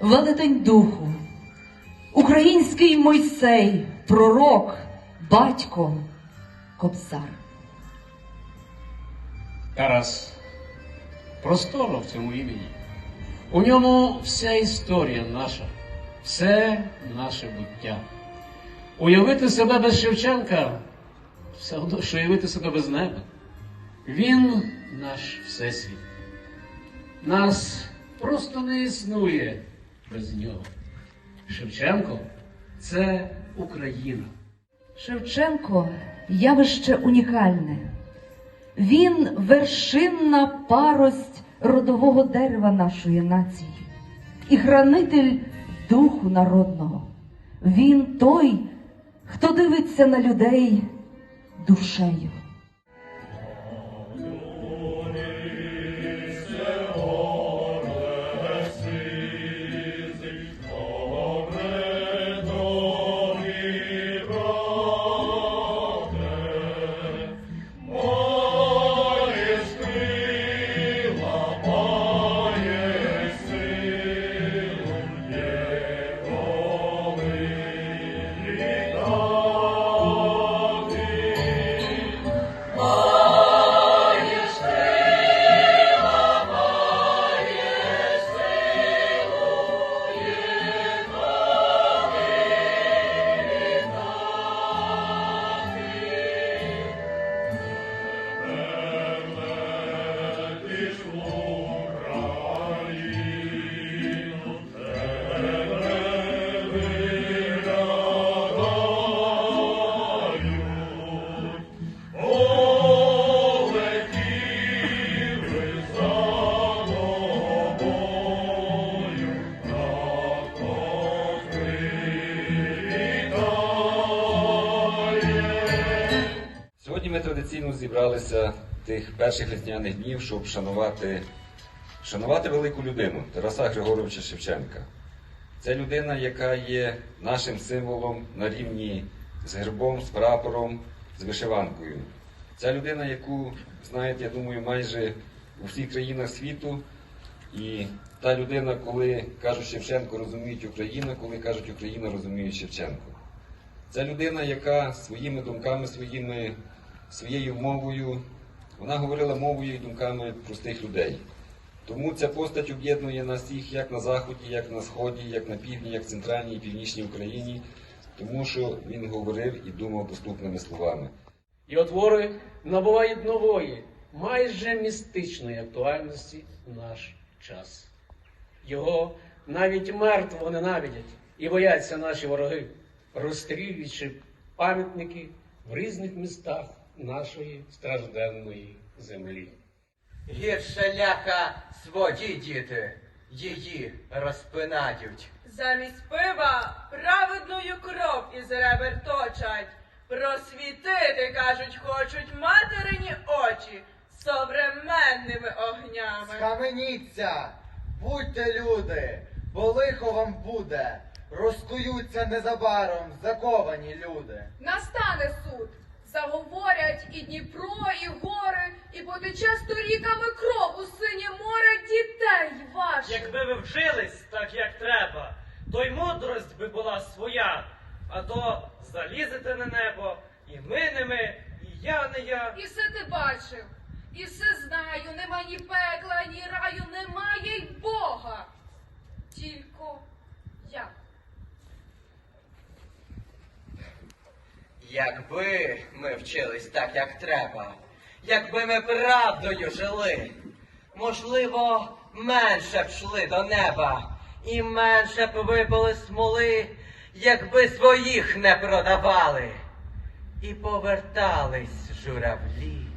велетень духу, український Мойсей, пророк, батько, кобзар. Тарас просторно в цьому імені. У ньому вся історія наша, все наше буття. Уявити себе без Шевченка все одно, що уявити себе без неба. Він наш всесвіт. Нас просто не існує без нього. Шевченко це Україна. Шевченко явище унікальне. Він вершинна парость родового дерева нашої нації і хранитель духу народного. Він той, хто дивиться на людей душею. Традиційно зібралися тих перших літняних днів, щоб шанувати, шанувати велику людину Тараса Григоровича Шевченка. Це людина, яка є нашим символом на рівні з гербом, з прапором, з вишиванкою. Ця людина, яку знаєте, я думаю, майже у всіх країнах світу. І та людина, коли кажуть Шевченко, розуміють Україну, коли кажуть Україна, розуміють Шевченко. Це людина, яка своїми думками, своїми, своєю мовою, вона говорила мовою і думками простих людей. Тому ця постать об'єднує нас всіх як на Заході, як на Сході, як на півдні, як в центральній і північній Україні, тому що він говорив і думав доступними словами. Його твори набувають нової, майже містичної актуальності в наш час. Його навіть мертвого ненавидять і бояться наші вороги, розстрілюючи пам'ятники в різних містах нашої стражденної землі. Гірше ляха свої діти, її розпинають. Замість пива праведною кров із ребер точать. Просвітити, кажуть, хочуть материні очі современними огнями. Схаменіться, будьте люди, бо лихо вам буде. Розкуються незабаром заковані люди. Настане суд. Заговорять і Дніпро, і гори, і потече сторіками кров у синє море дітей ваших. Якби ви вжились так, як треба, то й мудрость би була своя, а то залізете на небо, і ми не ми, і я не я. І все ти бачив, і все знаю, нема ні пекла, ні раю, немає й Бога. Тільки я. Якби ми вчились так, як треба, якби ми правдою жили, можливо, менше б йшли до неба і менше б випили смоли, якби своїх не продавали і повертались журавлі.